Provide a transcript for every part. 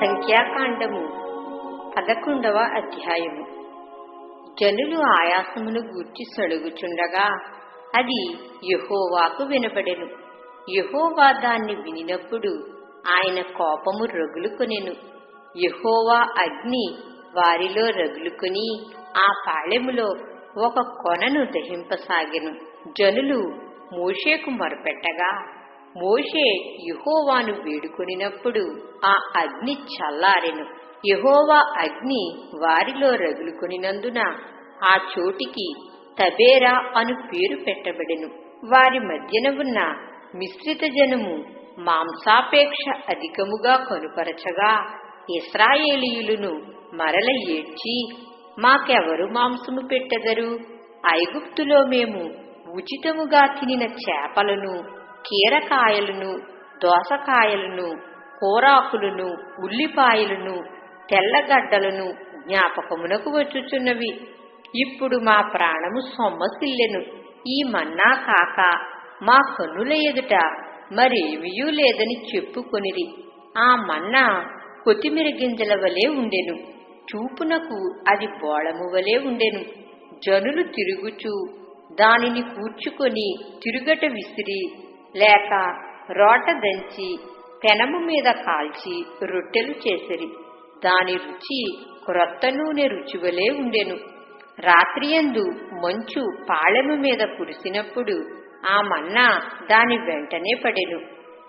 సంఖ్యాకాండము పదకొండవ అధ్యాయము. జనులు ఆయాసమును గూర్చి సడుగుచుండగా అది యెహోవాకు వినబడెను. యెహోవా దాన్ని వినినప్పుడు ఆయన కోపము రగులుకొనెను. యెహోవా అగ్ని వారిలో రగులుకొని ఆ పాళెములో ఒక కొనను దహింపసాగెను. జనులు మూషేకు మొరపెట్టగా మోషే యహోవాను వేడుకొనినప్పుడు ఆ అగ్ని చల్లారెను. యహోవా అగ్ని వారిలో రగులుకొనినందున ఆ చోటికి తబేరా అను పేరు పెట్టబడెను. వారి మధ్యన ఉన్న మిశ్రిత జనము మాంసాపేక్ష అధికముగా కనుపరచగా ఇస్రాయేలీయులను మరల ఏడ్చి మాకెవరు మాంసము పెట్టెదరు? ఐగుప్తులో మేము ఉచితముగా తినిన చేపలను కీరకాయలను దోసకాయలను కూరాకులను ఉల్లిపాయలను తెల్లగడ్డలను జ్ఞాపకమునకు వచ్చుచున్నవి. ఇప్పుడు మా ప్రాణము సొమ్మసిల్లెను. ఈ మన్నా కాక మా కన్నుల ఎదుట మరేమియూ లేదని చెప్పుకొనిరి. ఆ మన్నా కొత్తిమీర గింజల వలె ఉండెను. చూపునకు అది బోళము వలె ఉండెను. జనులు తిరుగుచూ దానిని కూర్చుకొని తిరుగట విసిరి లేక రోట దంచి పెనము మీద కాల్చి రొట్టెలు చేసిరి. దాని రుచి క్రొత్త నూనె రుచివలే ఉండెను. రాత్రియందు మంచు పాళెము మీద కురిసినప్పుడు ఆ మన్నా దాని వెంటనే పడెను.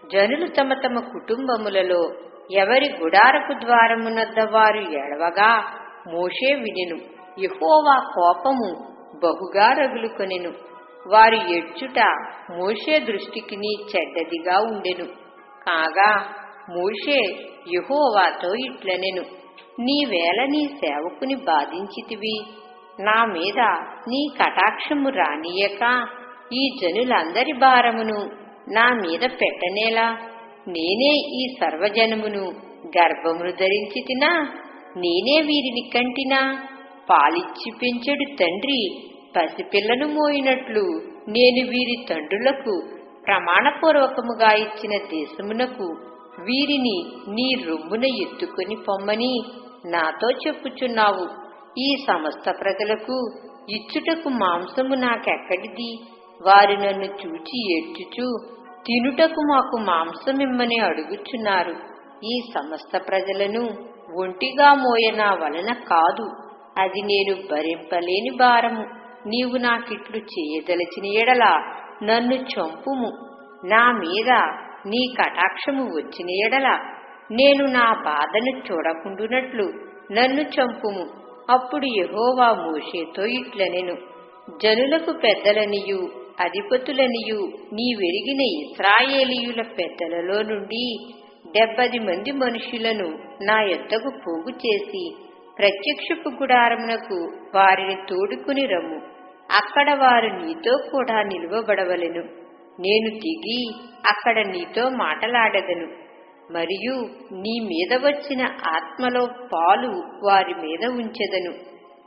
జనులు తమ తమ కుటుంబములలో ఎవరి గుడారపు ద్వారమునద్ద వారు ఎడవగా మోషే వినెను. యెహోవా కోపము బహుగా రగులుకొనెను. వారు ఎడ్చుట మోషే దృష్టికి నీ చెడ్డదిగా ఉండెను. కాగా మోషే యహోవాతో ఇట్లనెను. నీవేళ నీ సేవకుని బాధించితివి. నా మీద నీ కటాక్షము రానియక ఈ జనులందరి భారమును నా మీద పెట్టనేలా? నేనే ఈ సర్వజనమును గర్భమును ధరించి తినా నేనే వీరిని కంటినా? పాలిచ్చి పెంచెడు తండ్రి పసిపిల్లను మోయినట్లు నేను వీరి తండ్రులకు ప్రమాణపూర్వకముగా ఇచ్చిన దేశమునకు వీరిని నీ రొమ్మున ఎత్తుకొని పొమ్మని నాతో చెప్పుచున్నావు. ఈ సమస్త ప్రజలకు ఇచ్చుటకు మాంసము నాకెక్కడిది? వారు నన్ను చూచి ఏడ్చుచు తినుటకు మాకు మాంసమిమ్మని అడుగుచున్నారు. ఈ సమస్త ప్రజలను ఒంటిగా మోయనా వలన కాదు. అది నేను భరింపలేని భారము. నీవు నాకిట్లు చేయదలచిన ఎడల నన్ను చంపుము. నా మీద నీ కటాక్షము వచ్చిన ఎడల నేను నా బాధను చూడకుండునట్లు నన్ను చంపుము. అప్పుడు యహోవా మోషేతో ఇట్లనెను. జనులకు పెద్దలనియు అధిపతులనియు నీ వెరిగిన ఇస్రాయేలీయుల పెద్దలలో నుండి డెబ్బది మంది మనుషులను నా యొద్దకు పోగు చేసి ప్రత్యక్షపు గుడారమునకు వారిని తోడుకుని రమ్ము. అక్కడ వారు నీతో కూడా నిలువబడవలెను. నేను దిగి అక్కడ నీతో మాటలాడదను. మరియు నీ మీద వచ్చిన ఆత్మలో పాలు వారి మీద ఉంచెదను.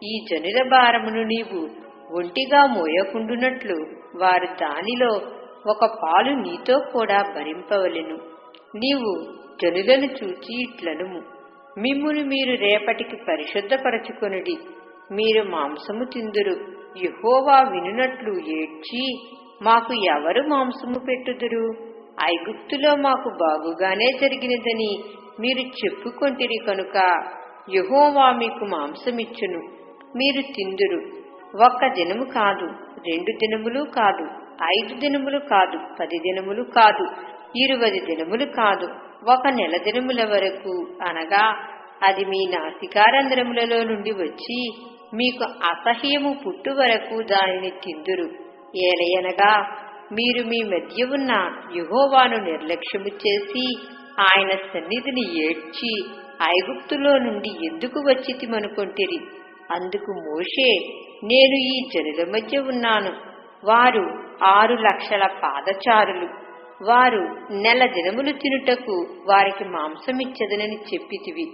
ఈ జనుల భారమును నీవు ఒంటిగా మోయకుండునట్లు వారు దానిలో ఒక పాలు నీతో కూడా భరింపవలెను. నీవు జనులను చూచి ఇట్లనుము. మిమ్మును మీరు రేపటికి పరిశుద్ధపరచుకొనుడి. మీరు మాంసము తిందురు. యహోవా వినునట్లు ఏడ్చి మాకు ఎవరు మాంసము పెట్టుదురు? ఐగుప్తులో మాకు బాగుగానే జరిగినదని మీరు చెప్పుకొంటిరి కనుక యహోవా మీకు మాంసమిచ్చును. మీరు తిందురు. ఒక్క దినము కాదు రెండు దినములు కాదు ఐదు దినములు కాదు పది దినములు కాదు ఇరవై దినములు కాదు ఒక నెల దినముల వరకు అనగా అది మీ నాసికారంధ్రములలో నుండి వచ్చి మీకు అసహ్యము పుట్టు వరకు దానిని తిందురు. ఏలయనగా మీరు మీ మధ్య ఉన్న యుహోవాను నిర్లక్ష్యము చేసి ఆయన సన్నిధిని ఏడ్చి ఐగుప్తులో నుండి ఎందుకు వచ్చితిమనుకొంటిరి అందుకు మోషే నేను ఈ జనుల మధ్య ఉన్నాను. వారు ఆరు లక్షల పాదచారులు. వారు నెల దినములు తినుటకు వారికి మాంసమిచ్చదనని చెప్పితివి.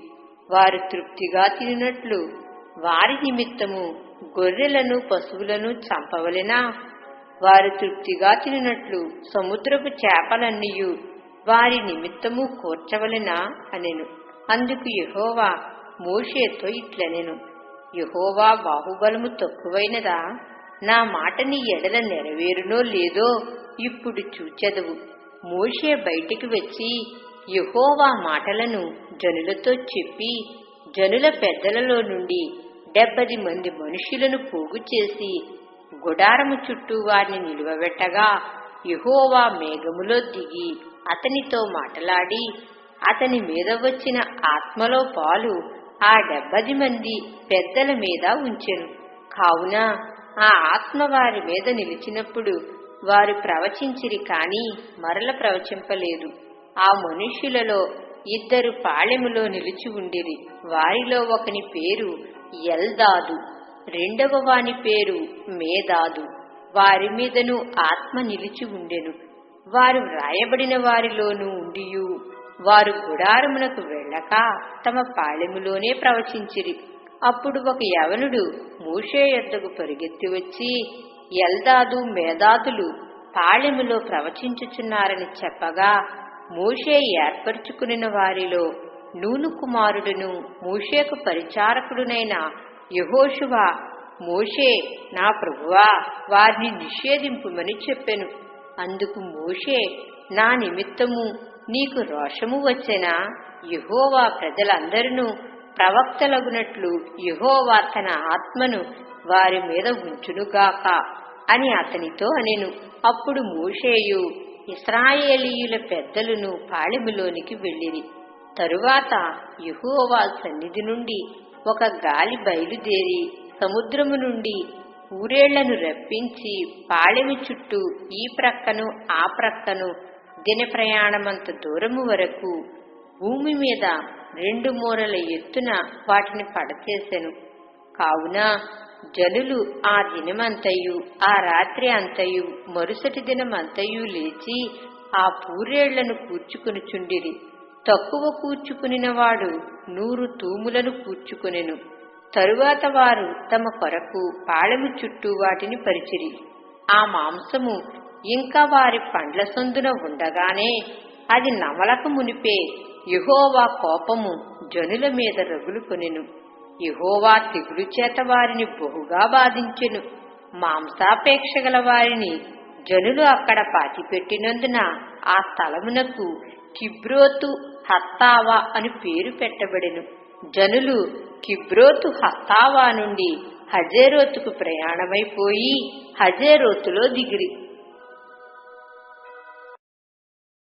వారు తృప్తిగా తినట్లు వారి నిమిత్తము గొర్రెలను పశువులను చంపవలెనా? వారు తృప్తిగా తినట్లు సముద్రపు చేపలన్నీయు వారి నిమిత్తము కూర్చవలెనా అనెను. అందుకు యహోవా మోషేతో ఇట్లనెను. యహోవా బాహుబలము తక్కువైనదా? నా మాటని ఎడల నెరవేరునో లేదో ఇప్పుడు చూచెదవు. మోషే బయటికి వచ్చి యహోవా మాటలను జనులతో చెప్పి జనుల పెద్దలలో నుండి డెబ్బది మంది మనుషులను పోగు చేసి గుడారము చుట్టూ వారిని నిలువబెట్టగా యహోవా మేఘములో దిగి అతనితో మాటలాడి అతని మీద వచ్చిన ఆత్మలో పాలు ఆ డెబ్బది మంది పెద్దల మీద ఉంచెను. కావున ఆ ఆత్మ వారి మీద నిలిచినప్పుడు వారు ప్రవచించిరి కాని మరల ప్రవచింపలేదు. ఆ మనుష్యులలో ఇద్దరు పాళెములో నిలిచి ఉండిరి. వారిలో ఒకని పేరు ఎల్దాదు. రెండవ వాని పేరు మేదాదు. వారి మీదను ఆత్మ నిలిచి ఉండెను. వారు వ్రాయబడిన వారిలోనూ ఉండియు. వారు గుడారమునకు వెళ్ళక తమ పాళెములోనే ప్రవచించిరి. అప్పుడు ఒక యవనుడు మూషే యొద్దకు పరిగెత్తి వచ్చి ఎల్దాదు మేధాదులు పాళెములో ప్రవచించుచున్నారని చెప్పగా మూషే ఏర్పరచుకునిన వారిలో నూను కుమారుడును మూషేకు పరిచారకుడునైన యహోషువ మోషే నా ప్రభువా వారిని నిషేధింపుమని చెప్పెను. అందుకు మోషే నా నిమిత్తము నీకు రోషము వచ్చెనా? యహోవా ప్రజలందరినూ ప్రవక్తలగునట్లు యహోవా తన ఆత్మను వారి మీద ఉంచునుగాక అని అతనితో అనెను. అప్పుడు మోషేయు ఇస్రాయేలీయుల పెద్దలను పాళెములోనికి వెళ్ళిరి. తరువాత యహోవా సన్నిధి నుండి ఒక గాలి బయలుదేరి సముద్రము నుండి ఊరేళ్ళను రప్పించి పాళెము చుట్టూ ఈ ప్రక్కను ఆ ప్రక్కను దిన ప్రయాణమంత దూరము వరకు భూమి మీద రెండు మూరల ఎత్తున వాటిని పడచేసెను కావున జనులు ఆ దినమంతయు ఆ రాత్రి అంతయు మరుసటి దినమంతయు లేచి ఆ పూరేళ్ళను కూర్చుకొనుచుండిరి. తక్కువ కూర్చుకునినవాడు నూరు తూములను కూర్చుకొనెను. తరువాత వారు తమ కొరకు పాళెము చుట్టూ వాటిని పరిచిరి. ఆ మాంసము ఇంకా వారి పండ్ల సందున ఉండగానే అది నమలక మునిపే యహోవా కోపము జనుల మీద రగులుకొనెను. యహోవా తెగులు చేత వారిని బహుగా బాధించెను. మాంసాపేక్ష గల వారిని జనులు అక్కడ పాతిపెట్టినందున ఆ స్థలమునకు కిబ్రోతు హత్తావా అని పేరు పెట్టబడెను. జనులు కిబ్రోతు హత్తావా నుండి హజేరోతుకు ప్రయాణమైపోయి హజేరోతులో దిగిరి.